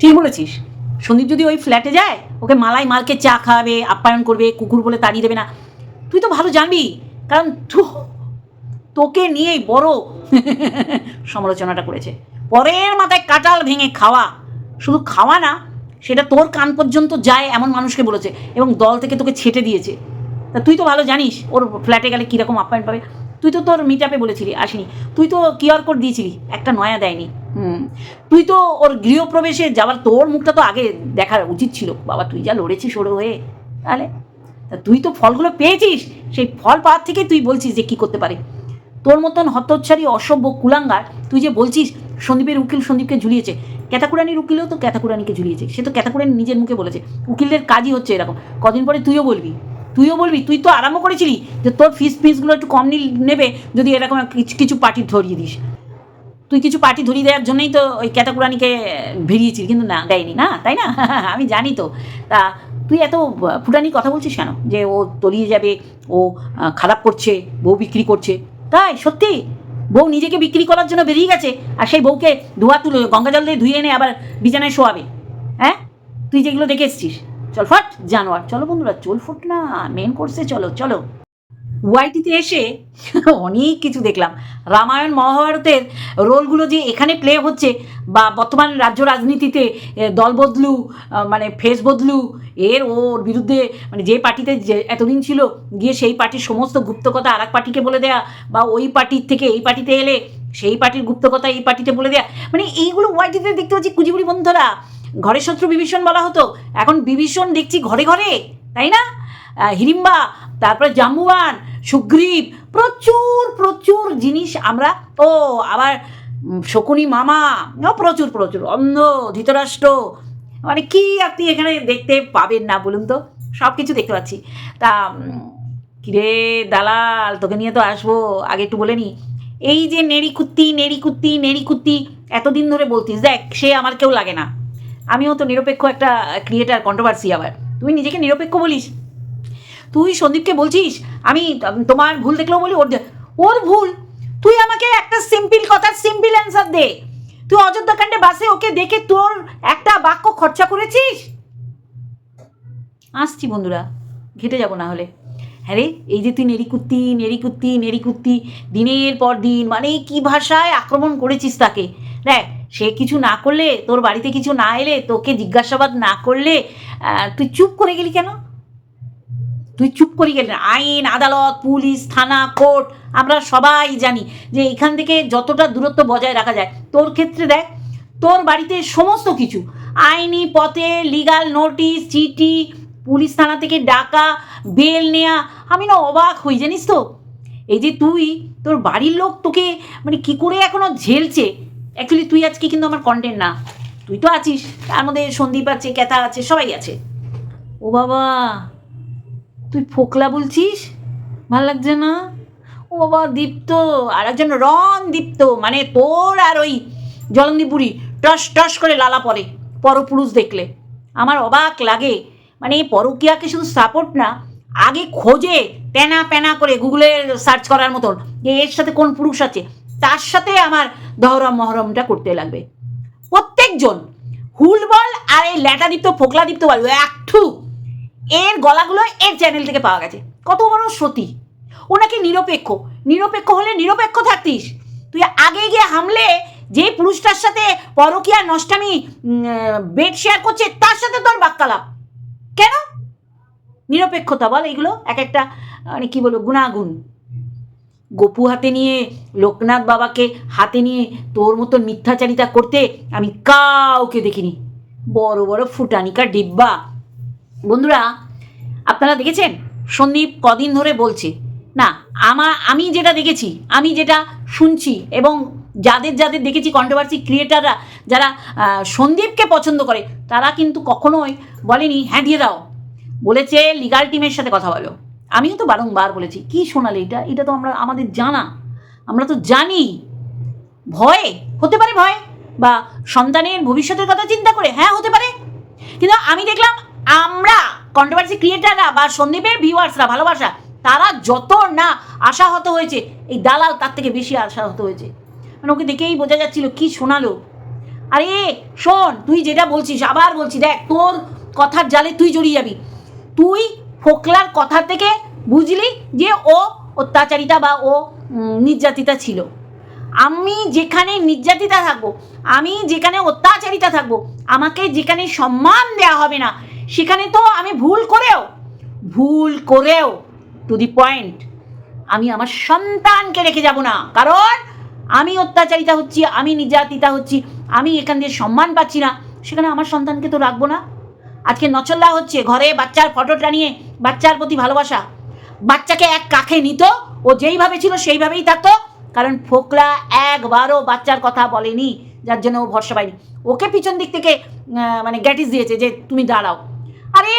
ঠিক বলেছিস। সন্দীপ যদি ওই ফ্ল্যাটে যায়, ওকে মালাই মালকে চা খাওয়াবে, আপ্যায়ন করবে, কুকুর বলে তাড়িয়ে দেবে না। তুই তো ভালো জানবি, কারণ তোকে নিয়েই বড় সমালোচনাটা করেছে। পরের মাথায় কাটাল ভেঙে খাওয়া। শুধু খাওয়া না, সেটা তোর কান পর্যন্ত যায় এমন মানুষকে বলেছে এবং দল থেকে তোকে ছেটে দিয়েছে। তা তুই তো ভালো জানিস, ওর ফ্ল্যাটে গেলে কীরকম আপ্যায়ন পাবে। তুই তো তোর মিট আপে বলেছিলি আসিনি। তুই তো কিউআর কোড দিয়েছিলি একটা নয়া দেয়নি। হুম। তুই তো ওর গৃহপ্রবেশে যাওয়ার তোর মুখটা তো আগে দেখার উচিত ছিল। বাবা তুই যা লড়েছিস ওর হয়ে তাহলে? তা তুই তো ফলগুলো পেয়েছিস সেই ফল পাওয়ার থেকেই তুই বলছিস যে কী করতে পারে। তোর মতন হতচ্ছারী অসভ্য কুলাঙ্গার তুই যে বলছিস সন্দীপের উকিল সন্দীপকে ঝুলিয়েছে ক্যাতাকুরানির উকিলও তো ক্যাতাকুরানিকে ঝুলিয়েছে সে তো ক্যাতাকুরানি নিজের মুখে বলেছে। উকিলদের কাজই হচ্ছে এরকম। কদিন পরে তুইও বলবি। তুইও বলবি, তুই তো আরম্ভ করেছিলি যে তোর ফিস ফিসগুলো একটু কম নেবে যদি এরকম কিছু কিছু পার্টি ধরিয়ে দিস। তুই কিছু পার্টি ধরিয়ে দেওয়ার জন্যই তো ওই ক্যাতাকুরানিকে ভিড়িয়েছিস কিন্তু না, দেয়নি। না, তাই না? আমি জানি তো। তা তুই এত ফুটানি কথা বলছিস কেন? যে ও তলিয়ে যাবে, ও খারাপ করছে, বউ বিক্রি করছে। তাই, সত্যি? বউ নিজেকে বিক্রি করার জন্য বেরিয়ে গেছে, আর সেই বউকে ধোয়া তুলে গঙ্গা জল দিয়ে ধুয়ে এনে আবার বিছানায় শোয়াবে। হ্যাঁ? তুই যেগুলো দেখে এসছিস। চল ফট জানোয়ার। চলো বন্ধুরা চল ফুট না মেন কোর্সে চলো চলো। ওয়াইটিতে এসে অনেক কিছু দেখলাম। রামায়ণ, মহাভারতের রোলগুলো যে এখানে প্লে হচ্ছে, বা বর্তমান রাজ্য রাজনীতিতে দল বদলু মানে ফেস বদলু, এর ওর বিরুদ্ধে মানে যে পার্টিতে যে এতদিন ছিল, গিয়ে সেই পার্টির সমস্ত গুপ্ত কথা আর এক পার্টিকে বলে দেয়া, বা ওই পার্টির থেকে এই পার্টিতে এলে, সেই পার্টির গুপ্ত কথা এই পার্টিতে বলে দেয়া মানে এইগুলো ওয়াইটিতে দেখতে পাচ্ছি কুচিপুরি বন্ধুরা। ঘরের শত্রু বিভীষণ বলা হতো। এখন বিভীষণ দেখছি ঘরে ঘরে, তাই না? হিড়িম্বা তারপরে জাম্বুয়ান, সুগ্রীব, প্রচুর প্রচুর জিনিস আমরা, ও, আবার শকুনি মামা প্রচুর প্রচুর, অন্ধ, ধৃতরাষ্ট্র। মানে কি আপনি এখানে দেখতে পাবেন না বলুন তো? সব কিছু দেখতে পাচ্ছি। তা কিরে দালাল, তোকে নিয়ে তো আসব, আগে একটু বলে নি। এই যে নেড়ি কুত্তি নেড়ি কুত্তি নেড়ি কুত্তি এতদিন ধরে বলতিস, দেখ, সে আমার কেউ লাগে না। আমিও তো নিরপেক্ষ একটা ক্রিয়েটার কন্ট্রোভার্সি আবার। তুই নিজেকে নিরপেক্ষ বলিস। তুই সন্দীপকে বলছিস, আমি তোমার ভুল দেখলেও বলি, ওর ওর ভুল? তুই আমাকে একটা সিম্পল কথার সিম্পল অ্যান্সার দে। তুই অযোধ্যা কাণ্ডে বাসে ওকে দেখে তোর একটা বাক্য খরচা করেছিস? আসছি বন্ধুরা, ঘেটে যাব না হলে। হ্যাঁ রে, এই যে তুই নেড়িকুত্তি নেড়িকুত্তি নেড়িকুত্তি, দিনের পর দিন মানে কি ভাষায় আক্রমণ করেছিস তাকে? দেখ সে কিছু না করলে, তোর বাড়িতে কিছু না এলে, তোকে জিজ্ঞাসাবাদ না করলে তুই চুপ করে গেলি কেন? তুই চুপ করে গেলি। আইন, আদালত, পুলিশ, থানা, কোর্ট, আমরা সবাই জানি যে এখান থেকে যতটা দূরত্ব বজায় রাখা যায়। তোর ক্ষেত্রে দেখ, তোর বাড়িতে সমস্ত কিছু। আইনি পথে লিগাল নোটিশ চিঠি, পুলিশ থানা থেকে ডাকা বেল নেয়া। আমি না অবাক হই, জানিস তো? এই যে তুই, তোর বাড়ির লোক তোকে মানে কি করে এখনও ঝেলছে? অ্যাকচুয়ালি তুই আজকে কিন্তু আমার কন্টেন্ট না। তুই তো আছিস। তার মধ্যে সন্দীপ আছে, ক্যাথা আছে, সবাই আছে। ও বাবা, তুই ফোকলা বলছিস? ভালো লাগছে না? ও বাবা, দীপ্ত আর একজন রন দীপ্ত মানে তোর আর ওই জলন্দীপুরি টস টস করে লালা পড়ে, পরপুরুষ দেখলে। আমার অবাক লাগে। মানে পরকিয়াকে শুধু সাপোর্ট না, আগে খোঁজে প্যানা প্যানা করে গুগলে সার্চ করার মতন, যে এর সাথে কোন পুরুষ আছে। তার সাথে আমার দহরম মহরমটা করতে লাগবে। প্রত্যেকজন হুলবল আর এই ল্যাটাদীপ্ত ফোকলাদীপ্ত বল একটু এর গলাগুলো এর চ্যানেল থেকে পাওয়া গেছে। কত বড় সতী। ও নাকি নিরপেক্ষ। নিরপেক্ষ হলে নিরপেক্ষ থাকতিস। তুই আগে গিয়ে হামলে যে পুরুষটার সাথে পরকিয়া নষ্টামি বেড শেয়ার করছে, তার সাথে তোর বাক্যালাপ। কেন? নিরপেক্ষতা বল, এইগুলো এক একটা মানে কী বলব, গুণাগুণ। গপু হাতে নিয়ে, লোকনাথ বাবাকে হাতে নিয়ে তোর মতন মিথ্যাচারিতা করতে আমি কাউকে দেখিনি। বড় বড় ফুটানিকা ডিব্বা। বন্ধুরা, আপনারা দেখেছেন? সন্দীপ কদিন ধরে বলছে, না, আমা, আমি যেটা দেখেছি, আমি যেটা শুনছি এবং যাদের যাদের দেখেছি কন্ট্রোভার্সি ক্রিয়েটাররা যারা সন্দীপকে পছন্দ করে, তারা কিন্তু কখনোই বলেনি হ্যাঁ দিয়ে দাও। বলেছে লিগাল টিমের সাথে কথা বলো। আমিও তো বারংবার বলেছি, কি শোনালে এটা? এটা তো আমরা, আমাদের জানা। আমরা তো জানি। ভয়ে? হতে পারে ভয়? বা সন্তানের ভবিষ্যতের কথা চিন্তা করে? হ্যাঁ হতে পারে। কিন্তু আমি দেখলাম আমরা কন্ট্রোভার্সি ক্রিয়েটাররা বা সন্দীপের ভিউয়ার্সরা ভালোবাসা, তারা যত না আশাহত হয়েছে, এই দালাল তার থেকে বেশি আশাহত হয়েছে। মানে ওকে দেখেই বোঝা যাচ্ছিল, কি শোনালো? আরে, শোন, তুই যেটা বলছিস, আবার বলছি, দেখ, তোর কথার জালে তুই জড়িয়ে যাবি। তুই ফোকলার কথা থেকে বুঝলি যে ও অত্যাচারিতা বা ও নির্যাতিতা ছিল। আমি যেখানে নির্যাতিতা থাকব, আমি যেখানে অত্যাচারিতা থাকব, আমাকে যেখানে সম্মান দেওয়া হবে না, সেখানে তো আমি ভুল করেও ভুল করেও টু দি পয়েন্ট আমি আমার সন্তানকে রেখে যাব না। কারণ আমি অত্যাচারিতা হচ্ছি, আমি নির্যাতিতা হচ্ছি, আমি এখান দিয়ে সম্মান পাচ্ছি না, সেখানে আমার সন্তানকে তো রাখব না। আজকে নচল্লা হচ্ছে, ঘরে বাচ্চার ফটোটা নিয়ে বাচ্চার প্রতি ভালোবাসা। বাচ্চাকে এক কাখে নিত, ও যেইভাবে ছিল সেইভাবেই থাকতো, কারণ ফোকলা একবারও বাচ্চার কথা বলেনি, যার জন্য ও ভরসা পায়নি। ওকে পিছন দিক থেকে মানে গ্যাটিস দিয়েছে যে তুমি দাঁড়াও। আরে,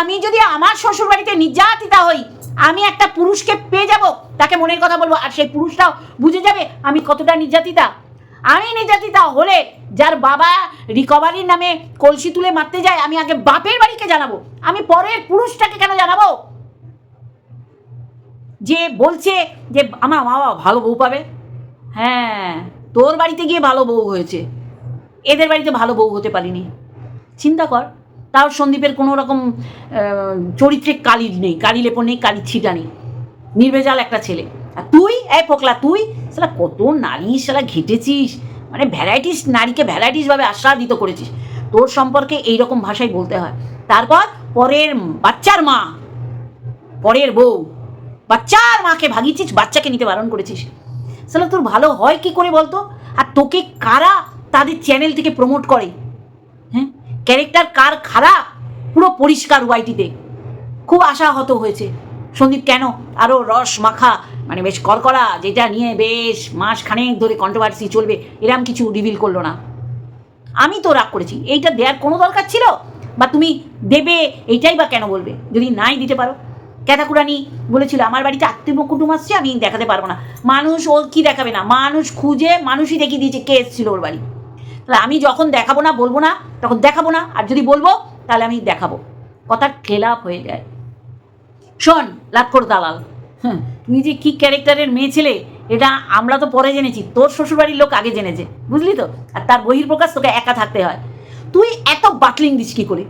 আমি যদি আমার শ্বশুর বাড়িতে নির্যাতিতা হই, আমি একটা পুরুষকে পেয়ে যাব, তাকে মনের কথা বলব, আর সেই পুরুষটাও বুঝে যাবে আমি কতটা নির্যাতিতা। আমি নির্যাতিতা হলে যার বাবা রিকভারির নামে কলসি তুলে মারতে যায়, আমি আগে বাপের বাড়িকে জানাব। আমি পরের পুরুষটাকে কেন জানাব? যে বলছে যে, আমার মা বাবা ভালো বউ পাবে? হ্যাঁ তোর বাড়িতে গিয়ে ভালো বউ হয়েছে। এদের বাড়িতে ভালো বউ হতে পারিনি। চিন্তা কর তাও সন্দীপের কোনো রকম চরিত্রে কালির নেই, কালি লেপন নেই কালির ছিটা নেই। নির্ভেজাল একটা ছেলে। আর তুই? এই ফোকলা, তুই? সালা কত নারী সালা ঘেটেছিস? মানে ভ্যারাইটিস, নারীকে ভ্যারাইটিসভাবে আশ্বাদিত করেছিস। তোর সম্পর্কে এই রকম ভাষায় বলতে হয়। তারপর পরের বাচ্চার মা, পরের বউ, বাচ্চার মাকে ভাগিয়েছিস, বাচ্চাকে নিতে বারণ করেছিস। সালা তোর ভালো হয় কি করে বলতো? আর তোকে কারা তাদের চ্যানেল থেকে প্রমোট করে? হ্যাঁ? ক্যারেক্টার কার খারাপ? পুরো পরিষ্কার ওয়াইটিতে খুব আশাহত হয়েছে। সন্দীপ, কেন? আরও রস মাখা মানে বেশ করকরা যেটা নিয়ে বেশ মাস খানেক ধরে কন্ট্রোভার্সি চলবে, এরম কিছু রিভিল করল না। আমি তো রাগ করেছি, এইটা দেওয়ার কোনো দরকার ছিল? বা তুমি দেবে এইটাই বা কেন বলবে? যদি নাই দিতে পারো। ক্যাথাকুরানি বলেছিল, আমার বাড়িতে আত্মীয় কুটুম আসছে, আমি দেখাতে পারব না। মানুষ ও কি দেখাবে না? মানুষ খুঁজে, মানুষই দেখিয়ে দিয়েছে কে এসেছিল ওর বাড়ি। তাহলে আমি যখন দেখাবো না, বলব না, তখন দেখাবো না, আর যদি বলব, তাহলে আমি দেখাবো। কথার খেলাপ হয়ে যায়। শোন লাক্ষর দালাল। হ্যাঁ তুই যে কী ক্যারেক্টারের মেয়ে ছেলে, এটা আমরা তো পরে জেনেছি। তোর শ্বশুরবাড়ির লোক আগে জেনেছে। বুঝলি তো? আর তার বহির্প্রকাশ তোকে একা থাকতে হয়। তুই এত বাটলিং দিস কী করে?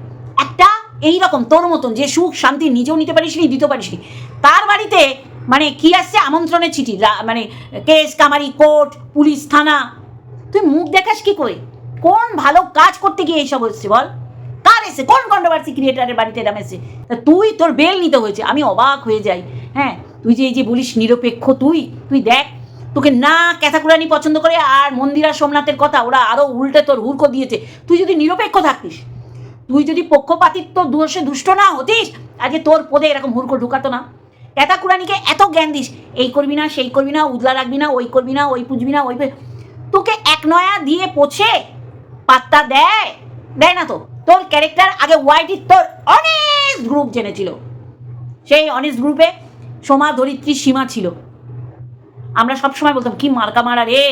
একটা এই রকম তোর মতন যে সুখ শান্তি নিজেও নিতে পারিস নি দিতে পারিস নি তার বাড়িতে মানে কি আসছে? আমন্ত্রণের চিঠি মানে কেস, কামারি, কোর্ট, পুলিশ, থানা। তুই মুখ দেখাস কি করে? কোন ভালো কাজ করতে গিয়ে এইসব হচ্ছে বল? কার এসে? কোন কন্ট্রোভার্সি ক্রিয়েটারের বাড়িতে এরম এসে? তুই তোর বেল নিতে হয়েছে। আমি অবাক হয়ে যাই। হ্যাঁ? তুই যে এই যে বলিস নিরপেক্ষ তুই তুই দেখ, তোকে না ক্যাথাকুরানি পছন্দ করে আর মন্দিরা সোমনাথের কথা, ওরা আরও উল্টে তোর হুড়কো দিয়েছে। তুই যদি নিরপেক্ষ থাকতিস তুই যদি পক্ষপাতিত্ব দোষে দুষ্ট না হতিস, আজকে তোর পদে এরকম হুড়কো ঢুকাতো না। ক্যাথাকুরানিকে এত জ্ঞান দিস, এই করবি না, সেই করবি না, উদলা রাখবি না, ওই করবি না, ওই পুজবি না, ওই তোকে এক নয়া দিয়ে পোছে পাত্তা দেয় দেয় না তো? তোর ক্যারেক্টার আগে ওয়াইটির তোর অনেস্ট গ্রুপ জেনেছিল। সেই অনেস্ট গ্রুপে সোমা ধরিত্রী সীমা ছিল। আমরা সব সময় বলতাম, কি মার্কা মারা রে?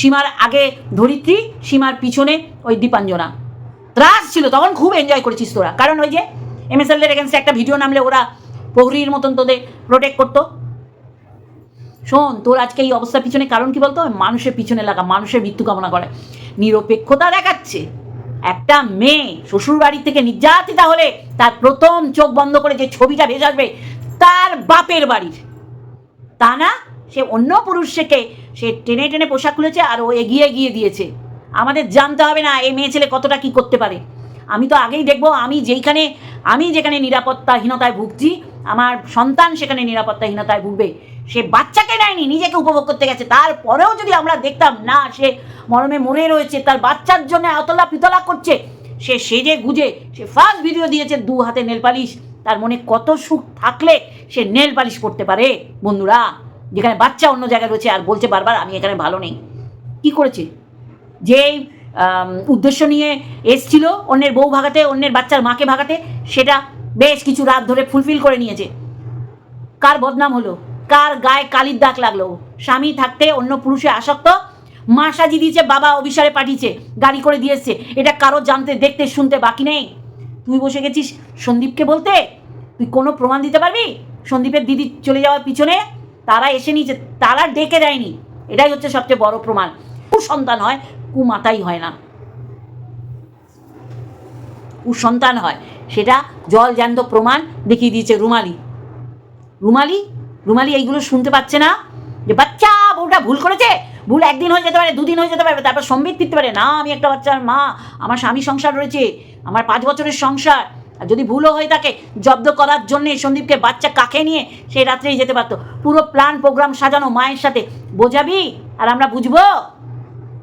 সীমার আগে ধরিত্রী, সীমার পিছনে ওই দীপাঞ্জনা। ত্রাস ছিল, তখন খুব এনজয় করেছিস তোরা। কারণ ওই যে এম এমএসএলদের এগেনস্টে একটা ভিডিও নামলে ওরা প্রহরীর মতন তোদের প্রোটেক্ট করতো। শোন, তোর আজকে এই অবস্থার পিছনে কারণ কি বলতো? মানুষের পিছনে লাগা, মানুষের মৃত্যু কামনা করে। নিরপেক্ষতা দেখাচ্ছে। একটা মেয়ে শ্বশুর বাড়ি থেকে নির্যাতিতা হলে তার প্রথম চোখ বন্ধ করে যে ছবিটা ভেসে আসবে, তার বাপের বাড়ির। তা না, সে অন্য পুরুষকে সে টেনে টেনে পোশাক খুলেছে আর ও এগিয়ে এগিয়ে দিয়েছে। আমাদের জানতে হবে না এই মেয়ে ছেলে কতটা কি করতে পারে। আমি তো আগেই দেখব, আমি যেইখানে, আমি যেখানে নিরাপত্তাহীনতায় ভুগছি, আমার সন্তান সেখানে নিরাপত্তাহীনতায় ভুগবে। সে বাচ্চাকে নেয়নি, নিজেকে উপভোগ করতে গেছে। তারপরেও যদি আমরা দেখতাম, না, সে মরমে মরে রয়েছে, তার বাচ্চার জন্য অতলা পিতলা করছে, সে সেজে গুজে, সে ফার্স্ট ভিডিও দিয়েছে, দু হাতে নেল পালিশ তার মনে কত সুখ থাকলে সে নেল পালিশ করতে পারে, বন্ধুরা? যেখানে বাচ্চা অন্য জায়গায় রয়েছে, আর বলছে বারবার, আমি এখানে ভালো নেই। কি করেছে? যেই উদ্দেশ্য নিয়ে এসছিল অন্যের বউ ভাগাতে, অন্যের বাচ্চার মাকে ভাগাতে, সেটা বেশ কিছু রাত ধরে ফুলফিল করে নিয়েছে। কার বদনাম হলো? কার গায়ে কালির দাগ লাগল? স্বামী থাকতে অন্য পুরুষে আসক্ত? মা সাজি দিয়েছে, বাবা অভিসারে পাঠিয়েছে, গাড়ি করে দিয়েছে এটা কারও জানতে, দেখতে, শুনতে বাকি নেই। তুই বসে গেছিস সন্দীপকে বলতে? তুই কোনো প্রমাণ দিতে পারবি? সন্দীপের দিদি চলে যাওয়ার পিছনে তারা এসে নিয়েছে, তারা ডেকে দেয়নি। এটাই হচ্ছে সবচেয়ে বড় প্রমাণ। কুসন্তান হয় কু কুমাতাই হয় না। কুসন্তান হয়। সেটা জল জ্যান্ত প্রমাণ দেখিয়ে দিয়েছে রুমালি। রুমালি রুমালি এইগুলো শুনতে পাচ্ছে না? যে বাচ্চা, বউটা ভুল করেছে? ভুল একদিন হয়ে যেতে পারে, দুদিন হয়ে যেতে পারে, তারপর সম্বিত ফিরতে পারে, না, আমি একটা বাচ্চার মা, আমার স্বামী সংসার রয়েছে, আমার পাঁচ বছরের সংসার, আর যদি ভুলও হয়ে থাকে, জব্দ করার জন্যে সন্দীপকে বাচ্চা কাকে নিয়ে সেই রাত্রেই যেতে পারতো। পুরো প্ল্যান প্রোগ্রাম সাজানো মায়ের সাথে। বোঝাবি? আর আমরা বুঝব?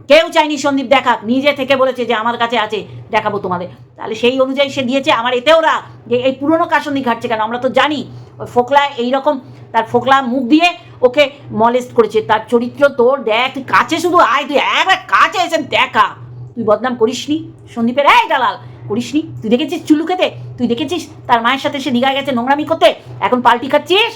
কেউ চায়নি সন্দীপ দেখাক, নিজে থেকে বলেছে যে আমার কাছে আছে, দেখাবো তোমাদের। তাহলে সেই অনুযায়ী সে দিয়েছে, আমার এতেও রা যে এই পুরনো কাসন্দি ঘাটছে কেন? আমরা তো জানি, ওই ফোকলা এইরকম, তার ফোকলা মুখ দিয়ে ওকে মলেস্ট করেছে। তার চরিত্র তোর, দেখ, তুই কাছে শুধু আয়, তুই একবার কাছে এসে দেখা। তুই বদনাম করিসনি সন্দীপের? এই দালাল, করিসনি? তুই দেখেছিস চুল্লু খেতে? তুই দেখেছিস তার মায়ের সাথে সে দীঘায় গেছে নোংরামি করতে? এখন পাল্টি খাচ্ছিস?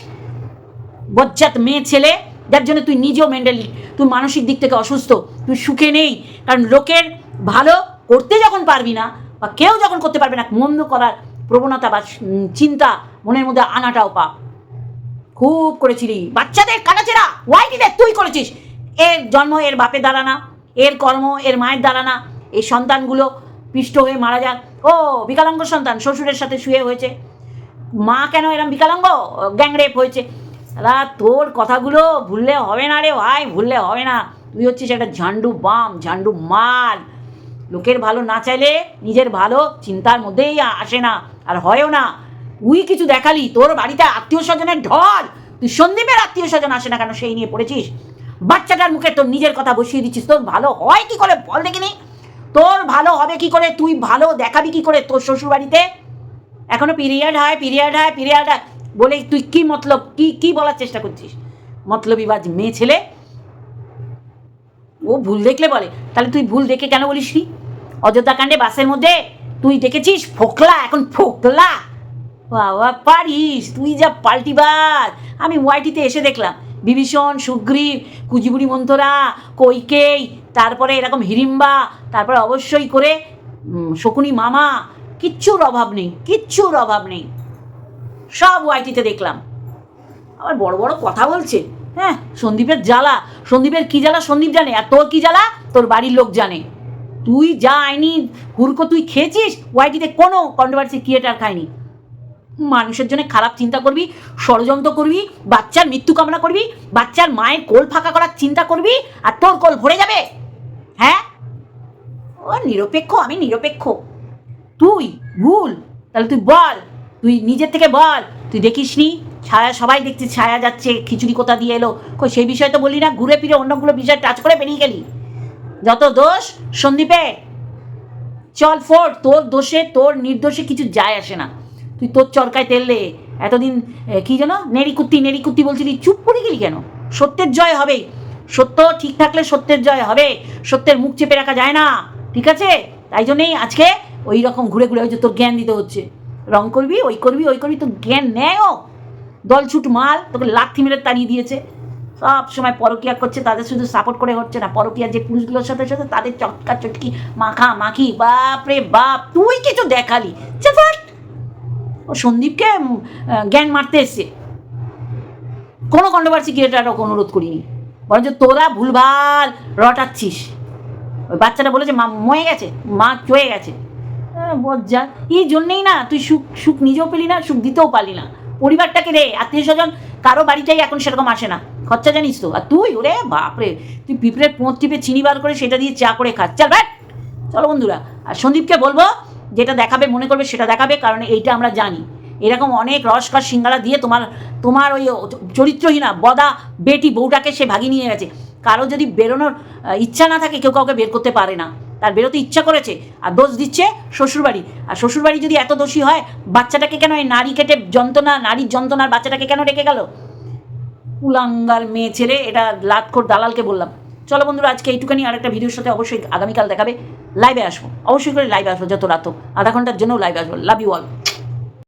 বজ্জাত মেয়ে ছেলে, যার জন্য তুই নিজেও মেন্টালি তুই মানসিক দিক থেকে অসুস্থ। তুই সুখে নেই। কারণ লোকের ভালো করতে যখন পারবি না, বা কেউ যখন করতে পারবে না, মন্দ করার প্রবণতা বা চিন্তা মনের মধ্যে আনাটাও পা। খুব করেছিলি। বাচ্চাদের কানাচেরা, ওয়াইটিদের তুই করেছিস। এর জন্ম এর বাপের দ্বারা না এর কর্ম এর মায়ের দ্বারা না এই সন্তানগুলো পিষ্ট হয়ে মারা যাক ও, বিকলাঙ্গ সন্তান, শ্বশুরের সাথে শুয়ে হয়েছে। মা কেন এরম বিকলাঙ্গ? গ্যাংরেপ হয়েছে। রা তোর কথাগুলো ভুললে হবে না রে ভাই, ভুললে হবে না। তুই হচ্ছিস একটা ঝান্ডু বাম, ঝান্ডু মাল। লোকের ভালো না চাইলে নিজের ভালো চিন্তার মধ্যেই আসে না, আর হয়ও না। তুই কিছু দেখালি, তোর বাড়িতে আত্মীয় স্বজনের ঢল। তুই সন্দীপের আত্মীয় স্বজন আসে না কেন, সেই নিয়ে পড়েছিস? বাচ্চাটার মুখে তোর নিজের কথা বসিয়ে দিচ্ছিস, তোর ভালো হয় কি করে বল দেখিনি? তোর ভালো হবে কি করে, তুই ভালো দেখাবি কি করে তোর শ্বশুর বাড়িতে এখনও পিরিয়ড হয় পিরিয়ড হয় পিরিয়ড হয়। বলে তুই কি মতলব, কি কি বলার চেষ্টা করছিস? মতলবিবাজ মেয়ে ছেলে ও ভুল দেখলে বলে। তাহলে তুই ভুল দেখে কেন বলিস নি? অযোধ্যা কাণ্ডে বাসের মধ্যে তুই দেখেছিস? ফোকলা, এখন ফোকলা। বাবা, পারিস, তুই যা পাল্টিবাজ। আমি ওয়াইটিতে এসে দেখলাম, বিভীষণ, সুগ্রীব কুচিপুড়ি মন্তরা কৈকেই তারপরে এরকম হিড়িম্বা তারপরে অবশ্যই করে শকুনি মামা, কিচ্ছুর অভাব নেই, কিচ্ছুর অভাব নেই। সব ওয়াইটিতে দেখলাম। আবার বড় বড় কথা বলছে। হ্যাঁ সন্দীপের জ্বালা। সন্দীপের কি জ্বালা? সন্দীপ জানে। আর তোর কি জ্বালা? তোর বাড়ির লোক জানে। তুই যা আইনি হুড়কো তুই খেয়েছিস ওয়াইটিতে কোনো কন্ট্রোভার্সি ক্রিয়েটার খায়নি। মানুষের জন্য খারাপ চিন্তা করবি, ষড়যন্ত্র করবি, বাচ্চার মৃত্যু কামনা করবি, বাচ্চার মায়ের কোল ফাঁকা করার চিন্তা করবি, আর তোর কোল ভরে যাবে। হ্যাঁ? ও নিরপেক্ষ, আমি নিরপেক্ষ। তুই ভুল, তাহলে তুই বল। তুই নিজের থেকে বল। তুই দেখিসনি? ছায়া, সবাই দেখছি ছায়া যাচ্ছে, খিচুড়ি কোথা দিয়ে এলো? কই, সেই বিষয় তো বললি না, ঘুরে ফিরে অন্যগুলো বিষয় টাচ করে বেরিয়ে গেলি। যত দোষ, সন্দীপে, চল ফোর, তোর দোষে, তোর নির্দোষে কিছু যায় আসে না। তুই তোর চরকায় তেললে এতদিন কি যেন? নেড়িকুত্তি নেড়িকুত্তি বলছিলি, চুপ করে গেলি কেন? সত্যের জয় হবে। সত্য ঠিক থাকলে সত্যের জয় হবে। সত্যের মুখ চেপে রাখা যায় না। ঠিক আছে? তাই জন্যেই আজকে ওই রকম ঘুরে ঘুরে হয়েছে তোর জ্ঞান দিতে হচ্ছে। রং করবি, ওই করবি ওই করবি, তোর জ্ঞান নেয়ও দলছুট মাল, তোকে লাথি মেরে তাড়িয়ে দিয়েছে। সব সময় পরকিয়া করছে, তাদের শুধু সাপোর্ট করে হচ্ছে না। পরকিয়া যে পুরুষগুলোর সাথে সাথে তাদের চটকা চটকি, মাখা মাখি, বাপ রে বাপ, তুই কিছু দেখালি। ও সন্দীপকে জ্ঞান মারতে এসছে। কোনো কন্ট্রোভার্সি ক্রিয়েটার ওকে অনুরোধ করিনি। বরঞ্চ তোরা ভুলভাল রটাচ্ছিস। ওই বাচ্চাটা বলেছে, মা ময়ে গেছে। মা চয়ে গেছে। বজ্জা। এই জন্যেই না, তুই সুখ সুখ নিজেও পেলি না, সুখ দিতেও পারলি না। পরিবারটাকে রে আত্মীয় স্বজন কারও বাড়িটাই এখন সেরকম আসে না। খরচা জানিস তো। আর তুই, ওরে বাপরে, তুই পিঁপড়ের পোঁত টিপে চিনি বার করে সেটা দিয়ে চা করে খাস। চল ব্যাট চলো বন্ধুরা, আর সন্দীপকে বলব, যেটা দেখাবে, মনে করবে সেটা দেখাবে, কারণ এইটা আমরা জানি। এরকম অনেক রসকার সিঙ্গারা দিয়ে তোমার তোমার ওই চরিত্রহীনা বদা বেটি বউটাকে সে ভাগিয়ে নিয়ে গেছে। কারও যদি বেরোনোর ইচ্ছা না থাকে, কেউ কাউকে বের করতে পারে না। তার বেরোতে ইচ্ছা করেছে, আর দোষ দিচ্ছে শ্বশুরবাড়ি। আর শ্বশুরবাড়ি যদি এত দোষী হয়, বাচ্চাটাকে কেন এই নারী কেটে যন্ত্রণা, নারীর যন্ত্রণার বাচ্চাটাকে কেন রেখে গেল? কুলাঙ্গার মেয়ে ছেলে, এটা লাতখোর দালালকে বললাম। চলো বন্ধুরা, আজকে এইটখানি আর একটা ভিডিওর সাথে অবশ্যই আগামীকাল দেখাবে। লাইভে আসব। অবশ্যই করে লাইভে আসব যত রাত। আধা ঘণ্টার জন্য লাইভে আসব। Love you all